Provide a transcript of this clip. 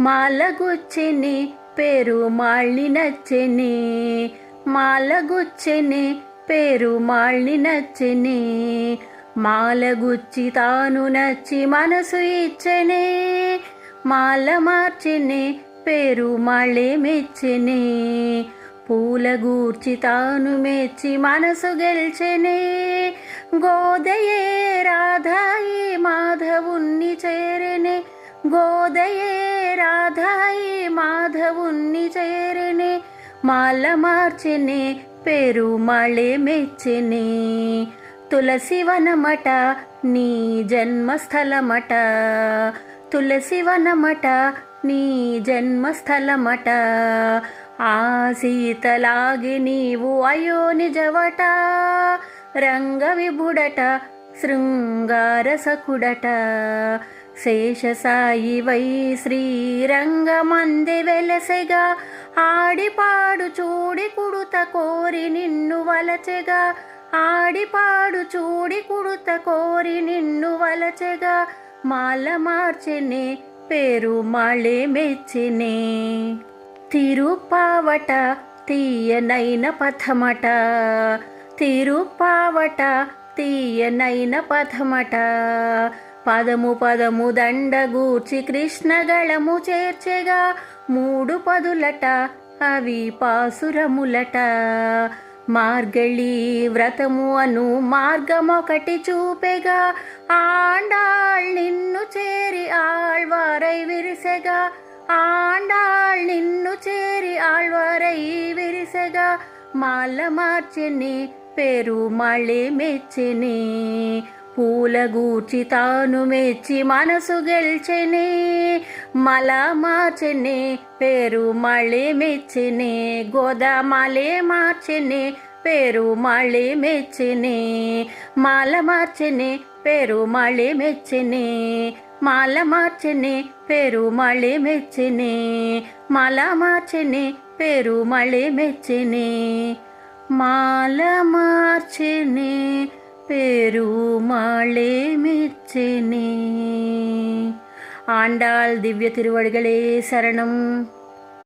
మాలగుచ్చెని పెరుమాళ్ళి నచ్చెని మాలగుచ్చెని పెరుమాళ్ళి నచ్చెని మాలగుచ్చి తాను నచ్చి మనసు ఇచ్చనే. మాల మార్చిని పేరు మళ్ళీ మెచ్చిని పూల గూర్చి తాను మెచ్చి మనసు గెల్చెనే. గోదయే రాధాయి మాధవుణ్ణి చేరనే. గోదయే రాధాయి మాధవుణ్ణి చేరెనే మాల మార్చెనే పెరుమళే మెచ్చెనే. తులసివనమట నీ జన్మస్థలమట. తులసివనమట నీ జన్మస్థలమట. ఆ సీతలాగి నీవు అయో నిజవట. రంగ విభుడట శృంగార సకుడట శేషసాయి వై శ్రీరంగమంది వెలసెగా ఆడిపాడు చూడి కుడుత కోరి నిన్ను వలచెగా ఆడిపాడు చూడి కుడుత కోరి నిన్ను వలచెగా మాల మార్చినే పేరు మాళే మెచ్చినే. తిరుపావట తీయనైన పథమట తిరుపావట తీయనైన పథమట పదము పదము దండగూర్చి కృష్ణగళము చేర్చెగా మూడు పదులట అవి పాసురములట. మార్గళి వ్రతము అను మార్గమొకటి చూపెగా ఆండాళ్ నిన్ను చేరి ఆళ్వారై విరిసెగా ఆండాళ్ నిన్ను చేరి ఆళ్వారై విరిసెగా మాల మార్చిని పేరు మళ్ళీ మెచ్చినే పూలగూర్చి తాను మెచ్చి మనసు గెల్చెనే మల మార్చెనే పేరు మళ్ళీ మెచ్చినే గోదామాలే మార్చెనే పేరు మళ్ళీ మెచ్చినే మాల మార్చెనే పేరు మళ్ళీ మెచ్చినే మాల మార్చెనే పేరు మళ్ళీ మెచ్చినే మాల మార్చెనే పేరు మళ్ళీ మెచ్చినే మాల మార్చెనే. பெருமாளே மெச்சினே. ஆண்டாள் திவ்ய திருவடிகளே சரணம்.